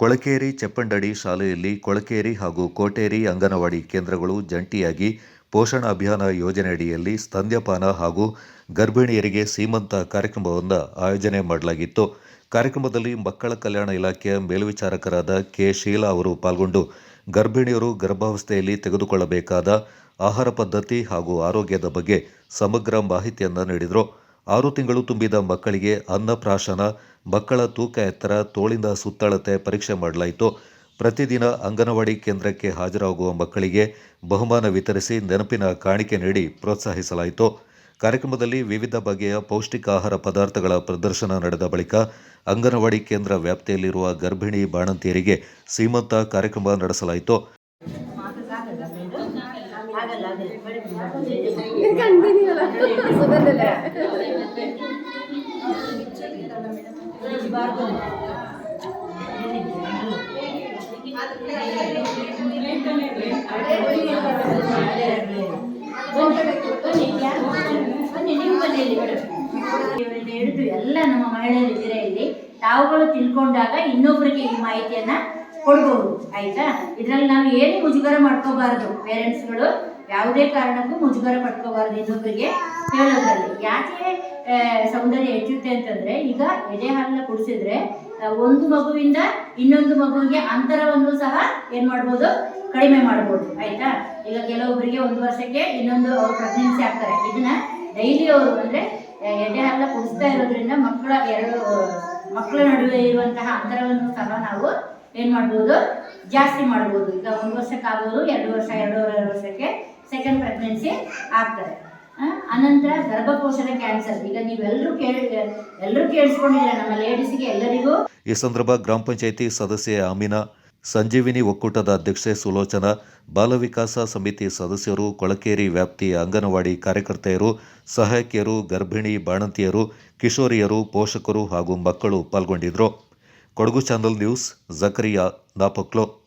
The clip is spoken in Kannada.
ಕೊಳಕೇರಿ ಚೆಪ್ಪಂಡಡಿ ಶಾಲೆಯಲ್ಲಿ ಕೊಳಕೇರಿ ಹಾಗೂ ಕೋಟೇರಿ ಅಂಗನವಾಡಿ ಕೇಂದ್ರಗಳು ಜಂಟಿಯಾಗಿ ಪೋಷಣ ಅಭಿಯಾನ ಯೋಜನೆಯಡಿಯಲ್ಲಿ ಸ್ತನ್ಯಪಾನ ಹಾಗೂ ಗರ್ಭಿಣಿಯರಿಗೆ ಸೀಮಂತ ಕಾರ್ಯಕ್ರಮವನ್ನು ಆಯೋಜನೆ ಮಾಡಲಾಗಿತ್ತು. ಕಾರ್ಯಕ್ರಮದಲ್ಲಿ ಮಕ್ಕಳ ಕಲ್ಯಾಣ ಇಲಾಖೆಯ ಮೇಲ್ವಿಚಾರಕರಾದ ಕೆ. ಶೀಲಾ ಅವರು ಪಾಲ್ಗೊಂಡು ಗರ್ಭಿಣಿಯರು ಗರ್ಭಾವಸ್ಥೆಯಲ್ಲಿ ತೆಗೆದುಕೊಳ್ಳಬೇಕಾದ ಆಹಾರ ಪದ್ಧತಿ ಹಾಗೂ ಆರೋಗ್ಯದ ಬಗ್ಗೆ ಸಮಗ್ರ ಮಾಹಿತಿಯನ್ನು ನೀಡಿದರು. ಆರು ತಿಂಗಳು ತುಂಬಿದ ಮಕ್ಕಳಿಗೆ ಅನ್ನಪ್ರಾಶನ ಮಕ್ಕಳ ತೂಕ ಎತ್ತರ, ತೋಳಿಂದ ಸುತ್ತಳತೆ ಪರೀಕ್ಷೆ ಮಾಡಲಾಯಿತು. ಪ್ರತಿದಿನ ಅಂಗನವಾಡಿ ಕೇಂದ್ರಕ್ಕೆ ಹಾಜರಾಗುವ ಮಕ್ಕಳಿಗೆ ಬಹುಮಾನ ವಿತರಿಸಿ ನೆನಪಿನ ಕಾಣಿಕೆ ನೀಡಿ ಪ್ರೋತ್ಸಾಹಿಸಲಾಯಿತು. ಕಾರ್ಯಕ್ರಮದಲ್ಲಿ ವಿವಿಧ ಬಗೆಯ ಪೌಷ್ಟಿಕ ಆಹಾರ ಪದಾರ್ಥಗಳ ಪ್ರದರ್ಶನ ನಡೆದ ಬಳಿಕ ಅಂಗನವಾಡಿ ಕೇಂದ್ರ ವ್ಯಾಪ್ತಿಯಲ್ಲಿರುವ ಗರ್ಭಿಣಿ ಬಾಣಂತಿಯರಿಗೆ ಸೀಮಂತ ಕಾರ್ಯಕ್ರಮ ನಡೆಸಲಾಯಿತು. ಬಿಡಬಾರ್ದು ಹೇಳಿದ್ರು ಎಲ್ಲ ನಮ್ಮ ಮಹಿಳೆಯರಿದ್ದೀರಾ ಇಲ್ಲಿ ತಾವುಗಳು ತಿಳ್ಕೊಂಡಾಗ ಇನ್ನೊಬ್ಬರಿಗೆ ಈ ಮಾಹಿತಿಯನ್ನ ಕೊಡ್ಬಹುದು ಆಯ್ತಾ? ಇದರಲ್ಲಿ ನಾವು ಏನು ಮುಜುಗರ ಮಾಡ್ಕೋಬಾರದು? ಪೇರೆಂಟ್ಸ್ಗಳು ಯಾವುದೇ ಕಾರಣಕ್ಕೂ ಮುಜುಗರ ಪಡ್ಕೋಬಾರದು ಇನ್ನೊಬ್ಬರಿಗೆ ಹೇಳೋದ್ರಲ್ಲಿ. ಯಾಕೆ ಸೌಂದರ್ಯ ಹೆಚ್ಚುತ್ತೆ ಅಂತಂದ್ರೆ ಈಗ ಎದೆ ಹಾಲನ್ನ ಕುಡಿಸಿದ್ರೆ ಒಂದು ಮಗುವಿಂದ ಇನ್ನೊಂದು ಮಗುವಿಗೆ ಅಂತರವನ್ನು ಸಹ ಏನ್ ಮಾಡ್ಬೋದು? ಕಡಿಮೆ ಮಾಡ್ಬೋದು. ಆಯ್ತಾ? ಈಗ ಕೆಲವೊಬ್ಬರಿಗೆ ಒಂದು ವರ್ಷಕ್ಕೆ ಇನ್ನೊಂದು ಅವ್ರು ಪ್ರೆಗ್ನೆನ್ಸಿ ಆಗ್ತಾರೆ. ಇದನ್ನ ಡೈಲಿ ಅವರು ಅಂದ್ರೆ ಎದೆ ಹಾಲನ್ನ ಕುಡಿಸ್ತಾ ಇರೋದ್ರಿಂದ ಮಕ್ಕಳ ಎರಡು, ಮಕ್ಕಳ ನಡುವೆ ಇರುವಂತಹ ಅಂತರವನ್ನು ಸಹ ನಾವು ಏನ್ ಮಾಡ್ಬೋದು? ಜಾಸ್ತಿ ಮಾಡ್ಬೋದು. ಈಗ ಒಂದು ವರ್ಷಕ್ಕಾಗೋದು ಎರಡು ವರ್ಷ, ಎರಡೂವರೆ ವರ್ಷಕ್ಕೆ ಸೆಕೆಂಡ್ ಪ್ರೆಗ್ನೆನ್ಸಿ ಆಗ್ತದೆ. ಅನಂತರ ಗರ್ಭಕೋಶದ ಕ್ಯಾನ್ಸರ್. ಈಗ ನೀವೆಲ್ಲರೂ ಕೇಳಿ ಎಲ್ಲರೂ ಕೇಳಿಸ್ಕೊಂಡಿದ್ರೆ ನಮ್ಮ ಲೇಡೀಸ್ಗೆ ಎಲ್ಲರಿಗೂ. ಈ ಸಂದರ್ಭ ಗ್ರಾಮ ಪಂಚಾಯಿತಿ ಸದಸ್ಯೆ ಅಮೀನಾ, ಸಂಜೀವಿನಿ ಒಕ್ಕೂಟದ ಅಧ್ಯಕ್ಷೆ ಸುಲೋಚನಾ, ಬಾಲ ವಿಕಾಸ ಸಮಿತಿ ಸದಸ್ಯರು, ಕೊಳಕೇರಿ ವ್ಯಾಪ್ತಿಯ ಅಂಗನವಾಡಿ ಕಾರ್ಯಕರ್ತೆಯರು, ಸಹಾಯಕಿಯರು, ಗರ್ಭಿಣಿ ಬಾಣಂತಿಯರು, ಕಿಶೋರಿಯರು, ಪೋಷಕರು ಹಾಗೂ ಮಕ್ಕಳು ಪಾಲ್ಗೊಂಡಿದ್ದರು ಕೊಡಗು ಚಾನಲ್ ನ್ಯೂಸ್, ಜಕರಿಯಾ ನಾಪಕ್ಲೋ.